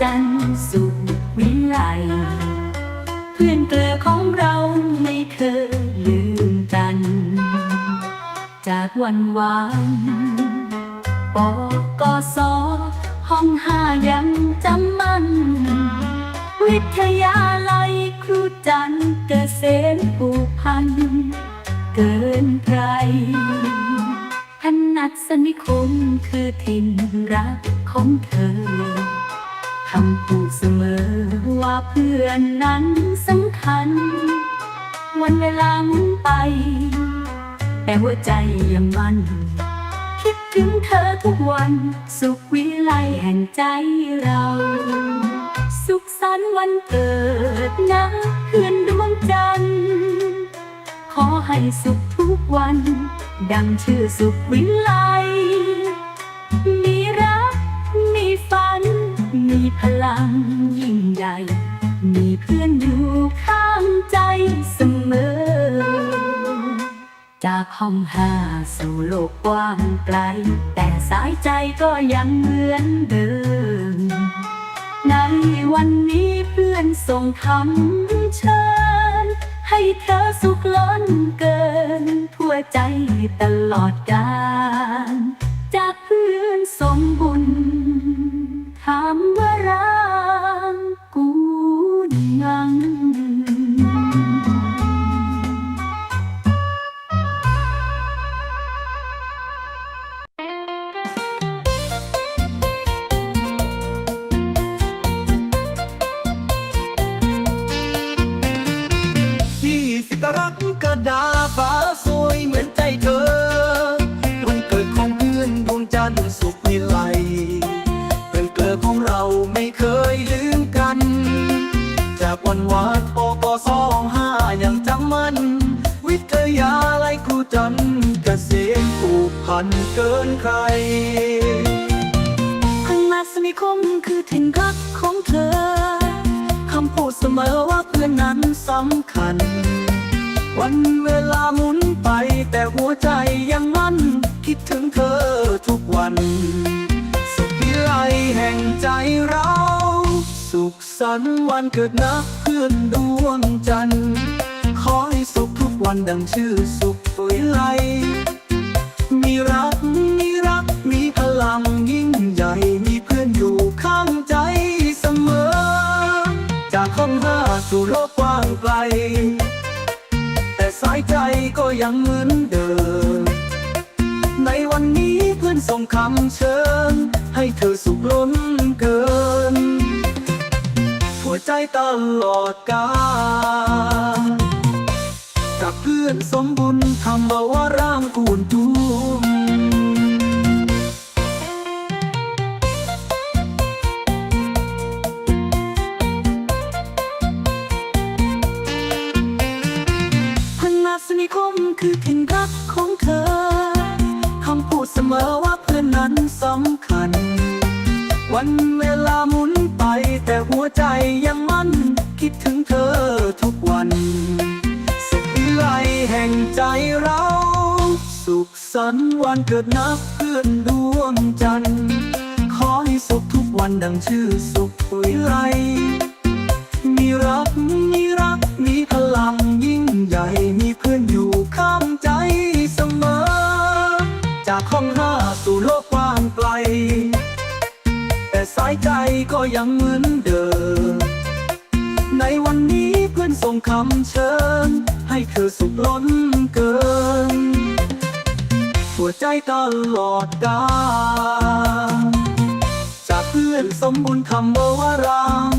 จันทร์สุขวิไลเพื่อนเกลือของเราไม่เคยลืมกัน จากวันวานปกสห้องห้ายังจำมัน วิทยาลัยครูจันเกษมผูกพัน เกินใครพนัดสนิคมคือถิ่นรักของเธอำพูดเสมอว่าเพื่อนนั้นสำคัญ วันเวลาหมุนไป แต่หัวใจยังมัน คิดถึงเธอทุกวัน สุขวิไลแห่งใจเรา สุขสันต์วันเกิดนะเพื่อนดวงจันทร์ขอให้สุขทุกวัน ดังชื่อสุขวิไล พลังยิ่งใหญ่ มีเพื่อนอยู่ข้างใจเสมอ จากห้องห้าสู่โลกกว้างไกล แต่สายใจก็ยังเหมือนเดิม ในวันนี้เพื่อนส่งคำเชิญ ให้เธอสุขล้นเกิน ทั่วใจตลอดกาลจากเพื่อนสมบุญถา ตรักกระดาฟ้าสวยเหมือนใจเธอ วันเกิดของเพื่อนดวงจันทร์สุขวิไลเพื่อนเกิดของเราไม่เคยลืมกัน จากวันวานปปสองห้ายังจำมัน วิทยาลัยครูจันทร์เกษมผูกพันเกินใครพนัสนิคมคือถิ่นรักของเธอ คำพูดเสมอว่าเพื่อนนั้นสำคัญ วันเวลาหมุนไปแต่หัวใจยังมั่น คิดถึงเธอทุกวัน สุขวิไลแห่งใจเรา สุขสันต์วันเกิดนะเพื่อนดวงจันทร์ขอให้สุขทุกวันดังชื่อสุขวิไลมีรักมีรักมีพลังยิ่งใหญ่มีเพื่อนอยู่ข้างใจเสมอ จากห้องห้าสู่โลกกว้างไกล ยังเหมือนเดิม ในวันนี้เพื่อนส่งคำเชิญ ให้เธอสุขล้นเกิน หัวใจตลอดกาลจากเพื่อนสมบุญทำมาว่าร่างกูนจู นิคมคือถิ่นรักของเธอ คำพูดเสมอว่าเพื่อนนั้นสำคัญ วันเวลาหมุนไป แต่หัวใจยังมั่น คิดถึงเธอทุกวัน สุขวิไลแห่งใจเรา สุขสันต์วันเกิดนักเพื่อนดวงจันทร์ขอให้สุขทุกวันดังชื่อสุขวิไล จากห้องห้าสู่โลกกว้างไกล แต่สายใจก็ยังเหมือนเดิม ในวันนี้เพื่อนส่งคำเชิญ ให้เธอสุขล้นเกิน หัวใจตลอดกาลจากเพื่อนสมบูรณ์คำว่าราง